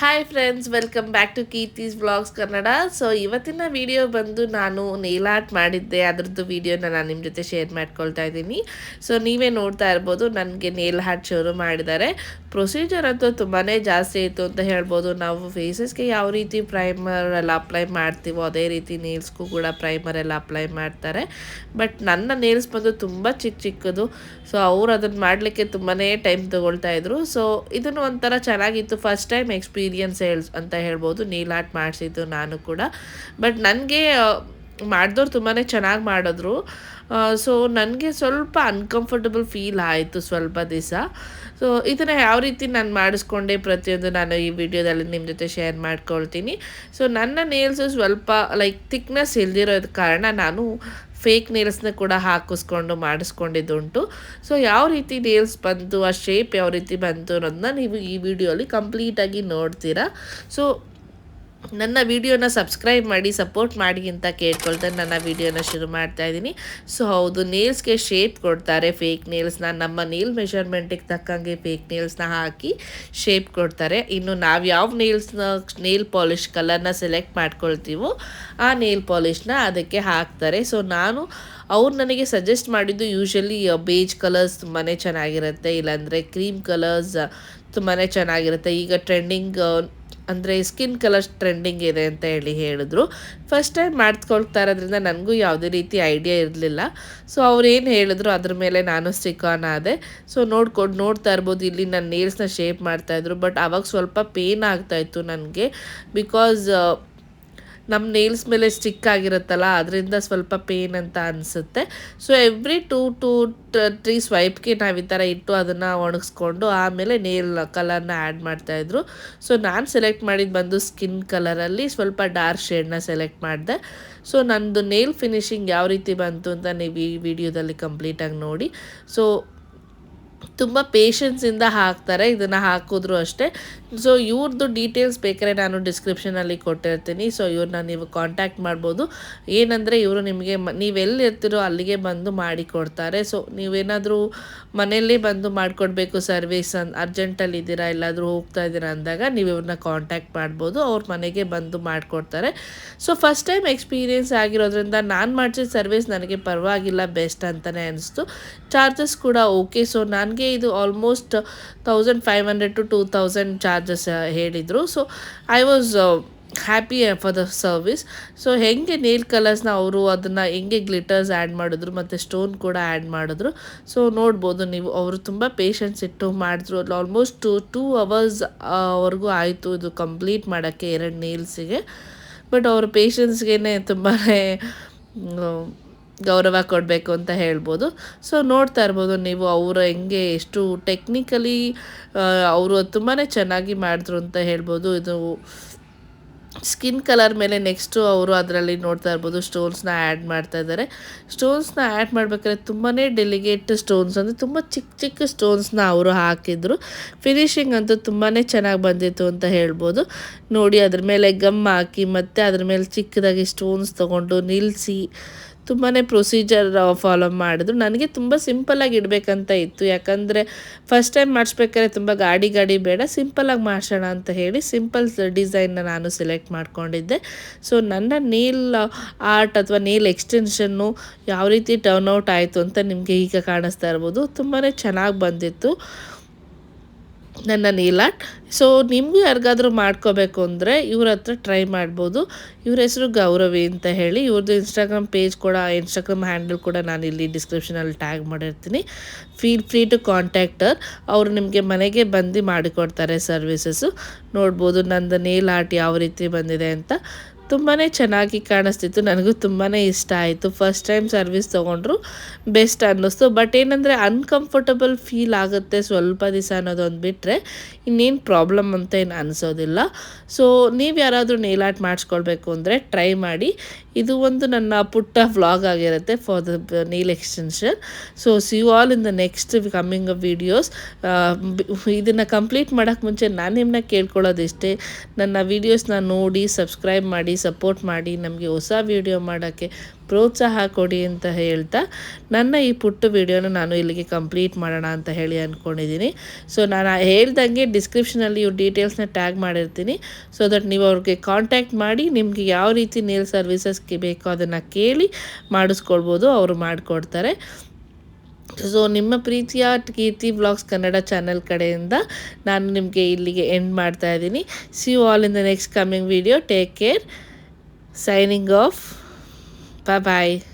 Hi friends welcome back to Keerthi's blogs Kannada so ಇವತ್ತಿನ video ಬಂದು ನಾನು nail art ಮಾಡಿದ್ದೆ. ಅದರದ್ದು ವಿಡಿಯೋನ ನಾನು ನಿಮ್ಮ ಜೊತೆ ಶೇರ್ ಮಾಡ್ಕೊಳ್ತಾ ಇದ್ದೀನಿ. ಸೊ ನೀವೇ ನೋಡ್ತಾ ಇರ್ಬೋದು, ನನಗೆ ನೇಲ್ ಹಾರ್ಟ್ ಶುರು ಮಾಡಿದ್ದಾರೆ. ಪ್ರೊಸೀಜರ್ ಅಂತೂ ತುಂಬಾ ಜಾಸ್ತಿ ಇತ್ತು ಅಂತ ಹೇಳ್ಬೋದು. ನಾವು ಫೇಸಸ್ಗೆ ಯಾವ ರೀತಿ ಪ್ರೈಮರ್ ಎಲ್ಲ ಅಪ್ಲೈ ಮಾಡ್ತೀವೋ, ಅದೇ ರೀತಿ ನೇಲ್ಸ್ಗೂ ಕೂಡ ಪ್ರೈಮರ್ ಎಲ್ಲ ಅಪ್ಲೈ ಮಾಡ್ತಾರೆ. ಬಟ್ ನನ್ನ ನೇಲ್ಸ್ ಬಂದು ತುಂಬ ಚಿಕ್ಕ ಚಿಕ್ಕದು. ಸೊ ಅವ್ರು ಅದನ್ನು ಮಾಡಲಿಕ್ಕೆ ತುಂಬಾ ಟೈಮ್ ತೊಗೊಳ್ತಾ ಇದ್ರು. ಸೊ ಇದನ್ನು ಒಂಥರ ಚೆನ್ನಾಗಿತ್ತು. ಫಸ್ಟ್ ಟೈಮ್ ಎಕ್ಸ್ಪೀರಿಯನ್ಸ್ ಹೇಳ್ ಅಂತ ಹೇಳ್ಬೋದು, ನೀಲ್ ಆರ್ಟ್ ಮಾಡಿಸಿದ್ದು ನಾನು ಕೂಡ. ಬಟ್ ನನಗೆ ಮಾಡಿದವ್ರು ತುಂಬಾ ಚೆನ್ನಾಗಿ ಮಾಡಿದ್ರು. ಸೊ ನನಗೆ ಸ್ವಲ್ಪ ಅನ್ಕಂಫರ್ಟಬಲ್ ಫೀಲ್ ಆಯಿತು ಸ್ವಲ್ಪ ದಿವಸ. ಸೊ ಇದನ್ನು ಯಾವ ರೀತಿ ನಾನು ಮಾಡಿಸ್ಕೊಂಡೆ ಪ್ರತಿಯೊಂದು ನಾನು ಈ ವಿಡಿಯೋದಲ್ಲಿ ನಿಮ್ಮ ಜೊತೆ ಶೇರ್ ಮಾಡ್ಕೊಳ್ತೀನಿ. ಸೊ ನನ್ನ ನೇಲ್ಸು ಸ್ವಲ್ಪ ಲೈಕ್ ಥಿಕ್ನೆಸ್ ಇಲ್ದಿರೋದ ಕಾರಣ ನಾನು ಫೇಕ್ ನೇಲ್ಸ್ನ ಕೂಡ ಹಾಕಿಸ್ಕೊಂಡು ಮಾಡಿಸ್ಕೊಂಡಿದ್ದುಂಟು. ಸೊ ಯಾವ ರೀತಿ ನೇಲ್ಸ್ ಬಂತು ಆ ಶೇಪ್ ಯಾವ ರೀತಿ ಬಂತು ಅನ್ನೋದನ್ನ ನೀವು ಈ ವಿಡಿಯೋಲಿ ಕಂಪ್ಲೀಟಾಗಿ ನೋಡ್ತೀರಾ. ಸೊ ನನ್ನ ವಿಡಿಯೋನ ಸಬ್ಸ್ಕ್ರೈಬ್ ಮಾಡಿ, ಸಪೋರ್ಟ್ ಮಾಡಿ ಅಂತ ಕೇಳ್ಕೊಳ್ತಾ ನನ್ನ ವಿಡಿಯೋನ ಶುರು ಮಾಡ್ತಾ ಇದ್ದೀನಿ. ಸೊ ಹೌದು, ನೇಲ್ಸ್ಗೆ ಶೇಪ್ ಕೊಡ್ತಾರೆ ಫೇಕ್ ನೇಲ್ಸ್ನ ನಮ್ಮ ನೇಲ್ ಮೆಷರ್ಮೆಂಟಿಗೆ ತಕ್ಕಂಗೆ ಫೇಕ್ ನೇಲ್ಸ್ನ ಹಾಕಿ ಶೇಪ್ ಕೊಡ್ತಾರೆ. ಇನ್ನು ನಾವು ಯಾವ ನೇಲ್ಸ್ನ ನೇಲ್ ಪಾಲಿಷ್ ಕಲರ್ನ ಸೆಲೆಕ್ಟ್ ಮಾಡ್ಕೊಳ್ತೀವೋ ಆ ನೇಲ್ ಪಾಲಿಷ್ನ ಅದಕ್ಕೆ ಹಾಕ್ತಾರೆ. ಸೊ ನಾನು ಅವ್ರು ನನಗೆ ಸಜೆಸ್ಟ್ ಮಾಡಿದ್ದು ಯೂಶಲಿ ಬೇಜ್ ಕಲರ್ಸ್ ತುಂಬಾ ಚೆನ್ನಾಗಿರುತ್ತೆ. ಇಲ್ಲಾಂದರೆ ಕ್ರೀಮ್ ಕಲರ್ಸ್ ತುಂಬಾ ಚೆನ್ನಾಗಿರುತ್ತೆ. ಈಗ ಟ್ರೆಂಡಿಂಗ್ ಅಂದರೆ ಸ್ಕಿನ್ ಕಲರ್ಸ್ ಟ್ರೆಂಡಿಂಗ್ ಇದೆ ಅಂತ ಹೇಳಿ ಹೇಳಿದ್ರು. ಫಸ್ಟ್ ಟೈಮ್ ಮಾಡಿಸ್ಕೊಳ್ತಾ ಇರೋದ್ರಿಂದ ನನಗೂ ಯಾವುದೇ ರೀತಿ ಐಡಿಯಾ ಇರಲಿಲ್ಲ. ಸೊ ಅವ್ರು ಏನು ಹೇಳಿದ್ರು ಅದ್ರ ಮೇಲೆ ನಾನು ಸ್ಟಿಕ್ ಆನ್ ಆದೆ. ಸೊ ನೋಡ್ಕೊಂಡು ನೋಡ್ತಾ ಇರ್ಬೋದು, ಇಲ್ಲಿ ನನ್ನ ನೇಲ್ಸ್ನ ಶೇಪ್ ಮಾಡ್ತಾಯಿದ್ರು ಬಟ್ ಅವಾಗ ಸ್ವಲ್ಪ ಪೇನ್ ಆಗ್ತಾಯಿತ್ತು ನನಗೆ. ಬಿಕಾಸ್ ನಮ್ಮ ನೇಲ್ಸ್ ಮೇಲೆ ಸ್ಟಿಕ್ ಆಗಿರುತ್ತಲ್ಲ, ಅದರಿಂದ ಸ್ವಲ್ಪ ಪೇನ್ ಅಂತ ಅನಿಸುತ್ತೆ. So every two to three ಸ್ವೈಪ್ಗೆ ನಾವು ಈ ಥರ ಇಟ್ಟು ಅದನ್ನು ಒಣಗಿಸ್ಕೊಂಡು ಆಮೇಲೆ ನೇಲ್ ಕಲರ್ನ ಆ್ಯಡ್ ಮಾಡ್ತಾಯಿದ್ರು ಸೊ ನಾನು ಸೆಲೆಕ್ಟ್ ಮಾಡಿದ್ದು ಬಂದು ಸ್ಕಿನ್ ಕಲರಲ್ಲಿ ಸ್ವಲ್ಪ ಡಾರ್ಕ್ ಶೇಡ್ನ ಸೆಲೆಕ್ಟ್ ಮಾಡಿದೆ. ಸೊ ನಂದು ನೇಲ್ ಫಿನಿಶಿಂಗ್ ಯಾವ ರೀತಿ ಬಂತು ಅಂತ ನೀವು ಈ ವಿಡಿಯೋದಲ್ಲಿ ಕಂಪ್ಲೀಟಾಗಿ ನೋಡಿ. ಸೊ ತುಂಬ ಪೇಷನ್ಸಿಂದ ಹಾಕ್ತಾರೆ, ಇದನ್ನು ಹಾಕಿದ್ರು ಅಷ್ಟೇ. ಸೊ ಇವ್ರದ್ದು ಡೀಟೇಲ್ಸ್ ಬೇಕಾದ್ರೆ ನಾನು ಡಿಸ್ಕ್ರಿಪ್ಷನಲ್ಲಿ ಕೊಟ್ಟಿರ್ತೀನಿ. ಸೊ ಇವ್ರನ್ನ ನೀವು ಕಾಂಟ್ಯಾಕ್ಟ್ ಮಾಡ್ಬೋದು. ಏನಂದರೆ ಇವರು ನಿಮಗೆ ನೀವೆಲ್ಲಿ ಇರ್ತೀರೋ ಅಲ್ಲಿಗೆ ಬಂದು ಮಾಡಿ ಕೊಡ್ತಾರೆ ಸೊ ನೀವೇನಾದರೂ ಮನೆಯಲ್ಲೇ ಬಂದು ಮಾಡಿಕೊಡ್ಬೇಕು ಸರ್ವಿಸ್ ಅನ್ ಅರ್ಜೆಂಟಲ್ಲಿ ಇದ್ದೀರಾ, ಎಲ್ಲಾದರೂ ಹೋಗ್ತಾ ಇದ್ದೀರಾ ಅಂದಾಗ ನೀವು ಇವ್ರನ್ನ ಕಾಂಟ್ಯಾಕ್ಟ್ ಮಾಡ್ಬೋದು. ಅವ್ರ ಮನೆಗೆ ಬಂದು ಮಾಡಿಕೊಡ್ತಾರೆ. ಸೊ ಫಸ್ಟ್ ಟೈಮ್ ಎಕ್ಸ್ಪೀರಿಯೆನ್ಸ್ ಆಗಿರೋದ್ರಿಂದ ನಾನು ಮಾಡಿಸಿದ ಸರ್ವಿಸ್ ನನಗೆ ಪರವಾಗಿಲ್ಲ ಬೆಸ್ಟ್ ಅಂತಲೇ ಅನಿಸ್ತು. ಚಾರ್ಜಸ್ ಕೂಡ ಓಕೆ ಸೊ ನನಗೆ ಇದು almost thousand five hundred to two thousand charges ಹೇಳಿದರು. So I was happy for the service so ಹೆಂಗೆ ನೀಲ್ ಕಲರ್ಸ್ನ ಅವರು ಅದನ್ನು ಹೆಂಗೆ ಗ್ಲಿಟರ್ಸ್ ಆ್ಯಡ್ ಮಾಡಿದ್ರು, ಮತ್ತು ಸ್ಟೋನ್ ಕೂಡ ಆ್ಯಡ್ ಮಾಡಿದ್ರು. ಸೊ ನೋಡ್ಬೋದು ನೀವು, ಅವರು ತುಂಬ ಪೇಷನ್ಸ್ ಇಟ್ಟು ಮಾಡಿದ್ರು. ಅಲ್ಲಿ ಆಲ್ಮೋಸ್ಟ್ ಟು ಟೂ ಅವರ್ಸ್ ವರೆಗೂ ಆಯಿತು ಇದು ಕಂಪ್ಲೀಟ್ ಮಾಡೋಕ್ಕೆ, ಎರಡು ನೇಲ್ಸಿಗೆ ಬಟ್ ಅವ್ರ ಪೇಷನ್ಸ್ಗೆ ತುಂಬಾ ಗೌರವ ಕೊಡಬೇಕು ಅಂತ ಹೇಳ್ಬೋದು. ಸೊ ನೋಡ್ತಾ ಇರ್ಬೋದು ನೀವು ಅವರು ಹೆಂಗೆ ಎಷ್ಟು ಟೆಕ್ನಿಕಲಿ ಅವರು ತುಂಬಾ ಚೆನ್ನಾಗಿ ಮಾಡಿದ್ರು ಅಂತ ಹೇಳ್ಬೋದು. ಇದು ಸ್ಕಿನ್ ಕಲರ್ ಮೇಲೆ ನೆಕ್ಸ್ಟು ಅವರು ಅದರಲ್ಲಿ ನೋಡ್ತಾ ಇರ್ಬೋದು ಸ್ಟೋನ್ಸ್ನ ಆ್ಯಡ್ ಮಾಡ್ತಾ ಇದ್ದಾರೆ. ಸ್ಟೋನ್ಸ್ನ ಆ್ಯಡ್ ಮಾಡಬೇಕಾದ್ರೆ ತುಂಬಾ ಡೆಲಿಗೇಟ್ ಸ್ಟೋನ್ಸ್ ಅಂದರೆ ತುಂಬ ಚಿಕ್ಕ ಚಿಕ್ಕ ಸ್ಟೋನ್ಸ್ನ ಅವರು ಹಾಕಿದ್ರು. ಫಿನಿಶಿಂಗ್ ಅಂತೂ ತುಂಬಾ ಚೆನ್ನಾಗಿ ಬಂದಿತ್ತು ಅಂತ ಹೇಳ್ಬೋದು. ನೋಡಿ ಅದ್ರ ಮೇಲೆ ಗಮ್ ಹಾಕಿ ಮತ್ತು ಅದ್ರ ಮೇಲೆ ಚಿಕ್ಕದಾಗಿ ಸ್ಟೋನ್ಸ್ ತೊಗೊಂಡು ನಿಲ್ಲಿಸಿ ತುಂಬಾ ಪ್ರೊಸೀಜರ್ ಫಾಲೋ ಮಾಡಿದ್ರು. ನನಗೆ ತುಂಬ ಸಿಂಪಲ್ಲಾಗಿ ಇಡಬೇಕಂತ ಇತ್ತು. ಯಾಕಂದರೆ ಫಸ್ಟ್ ಟೈಮ್ ಮಾಡಿಸ್ಬೇಕಾದ್ರೆ ತುಂಬ ಗಾಡಿ ಗಾಡಿ ಬೇಡ. ಸಿಂಪಲಾಗಿ ಮಾಡಿಸೋಣ ಅಂತ ಹೇಳಿ ಸಿಂಪಲ್ ಡಿಸೈನ್ನ ನಾನು ಸೆಲೆಕ್ಟ್ ಮಾಡ್ಕೊಂಡಿದ್ದೆ. ಸೊ ನನ್ನ ನೀಲ್ ಆರ್ಟ್ ಅಥವಾ ನೇಲ್ ಎಕ್ಸ್ಟೆನ್ಷನ್ನು ಯಾವ ರೀತಿ ಟರ್ನ್ಔಟ್ ಆಯಿತು ಅಂತ ನಿಮಗೆ ಈಗ ಕಾಣಿಸ್ತಾ ಇರ್ಬೋದು. ತುಂಬಾ ಚೆನ್ನಾಗಿ ಬಂದಿತ್ತು. ನನ್ನ ನೀಲ್ ಆರ್ಟ್ ಸೊ ನಿಮಗೂ ಯಾರಿಗಾದರೂ ಮಾಡ್ಕೋಬೇಕು ಅಂದರೆ ಇವ್ರ ಹತ್ರ ಟ್ರೈ ಮಾಡ್ಬೋದು. ಇವ್ರ ಹೆಸರು ಗೌರವಿ ಅಂತ ಹೇಳಿ. ಇವ್ರದ್ದು ಇನ್ಸ್ಟಾಗ್ರಾಮ್ ಪೇಜ್ ಕೂಡ ಇನ್ಸ್ಟಾಗ್ರಾಮ್ ಹ್ಯಾಂಡಲ್ ಕೂಡ ನಾನು ಇಲ್ಲಿ ಡಿಸ್ಕ್ರಿಪ್ಷನಲ್ಲಿ ಟ್ಯಾಗ್ ಮಾಡಿರ್ತೀನಿ. ಫೀಲ್ ಫ್ರೀ ಟು ಕಾಂಟ್ಯಾಕ್ಟರ್ ಅವರು ನಿಮಗೆ ಮನೆಗೆ ಬಂದು ಮಾಡಿಕೊಡ್ತಾರೆ ಸರ್ವಿಸಸ್ಸು ನೋಡ್ಬೋದು ನಂದು ನೇಲ್ ಆರ್ಟ್ ಯಾವ ರೀತಿ ಬಂದಿದೆ ಅಂತ. ತುಂಬಾ ಚೆನ್ನಾಗಿ ಕಾಣಿಸ್ತಿತ್ತು. ನನಗೂ ತುಂಬಾ ಇಷ್ಟ ಆಯಿತು. ಫಸ್ಟ್ ಟೈಮ್ ಸರ್ವಿಸ್ ತೊಗೊಂಡ್ರು ಬೆಸ್ಟ್ ಅನ್ನಿಸ್ತು. ಬಟ್ ಏನಂದರೆ ಅನ್ಕಂಫರ್ಟಬಲ್ ಫೀಲ್ ಆಗುತ್ತೆ ಸ್ವಲ್ಪ ದಿವಸ ಅನ್ನೋದೊಂದು ಬಿಟ್ಟರೆ ಇನ್ನೇನು ಪ್ರಾಬ್ಲಮ್ ಅಂತ ಏನು ಅನಿಸೋದಿಲ್ಲ. ಸೊ ನೀವು ಯಾರಾದರೂ ನೇಲಾಟ್ ಮಾಡಿಸ್ಕೊಳ್ಬೇಕು ಅಂದರೆ ಟ್ರೈ ಮಾಡಿ. ಇದು ಒಂದು ನನ್ನ ಪುಟ್ಟ ವ್ಲಾಗ್ ಆಗಿರುತ್ತೆ for the nail extension so see you all in the next coming videos ಇದನ್ನು ಕಂಪ್ಲೀಟ್ ಮಾಡೋಕ್ಕೆ ಮುಂಚೆ ನಾನು ನಿಮ್ಮನ್ನ ಕೇಳ್ಕೊಳ್ಳೋದಿಷ್ಟೇ. ನನ್ನ ವೀಡಿಯೋಸ್ನ ನೋಡಿ ಸಬ್ಸ್ಕ್ರೈಬ್ ಮಾಡಿ ಸಪೋರ್ಟ್ ಮಾಡಿ, ನಮಗೆ ಹೊಸ ವೀಡಿಯೋ ಮಾಡೋಕ್ಕೆ ಪ್ರೋತ್ಸಾಹ ಕೊಡಿ ಅಂತ ಹೇಳ್ತಾ ನನ್ನ ಈ ಪುಟ್ಟ ವಿಡಿಯೋನ ನಾನು ಇಲ್ಲಿಗೆ ಕಂಪ್ಲೀಟ್ ಮಾಡೋಣ ಅಂತ ಹೇಳಿ ಅಂದ್ಕೊಂಡಿದ್ದೀನಿ ಸೊ ನಾನು ಹೇಳ್ದಂಗೆ ಡಿಸ್ಕ್ರಿಪ್ಷನಲ್ಲಿ ಇವ್ರ ಡೀಟೇಲ್ಸ್ನ ಟ್ಯಾಗ್ ಮಾಡಿರ್ತೀನಿ. ಸೊ ದಟ್ ನೀವು ಅವ್ರಿಗೆ ಕಾಂಟ್ಯಾಕ್ಟ್ ಮಾಡಿ, ನಿಮಗೆ ಯಾವ ರೀತಿ ನೇಲ್ ಸರ್ವಿಸಸ್ಗೆ ಬೇಕೋ ಅದನ್ನು ಕೇಳಿ ಮಾಡಿಸ್ಕೊಳ್ಬೋದು, ಅವರು ಮಾಡಿಕೊಡ್ತಾರೆ. ಸೊ ನಿಮ್ಮ ಪ್ರೀತಿಯ ಕೀರ್ತಿ ಬ್ಲಾಗ್ಸ್ ಕನ್ನಡ ಚಾನಲ್ ಕಡೆಯಿಂದ ನಾನು ನಿಮಗೆ ಇಲ್ಲಿಗೆ ಎಂಡ್ ಮಾಡ್ತಾ ಇದ್ದೀನಿ. See you all in the next coming video take care signing off Bye bye.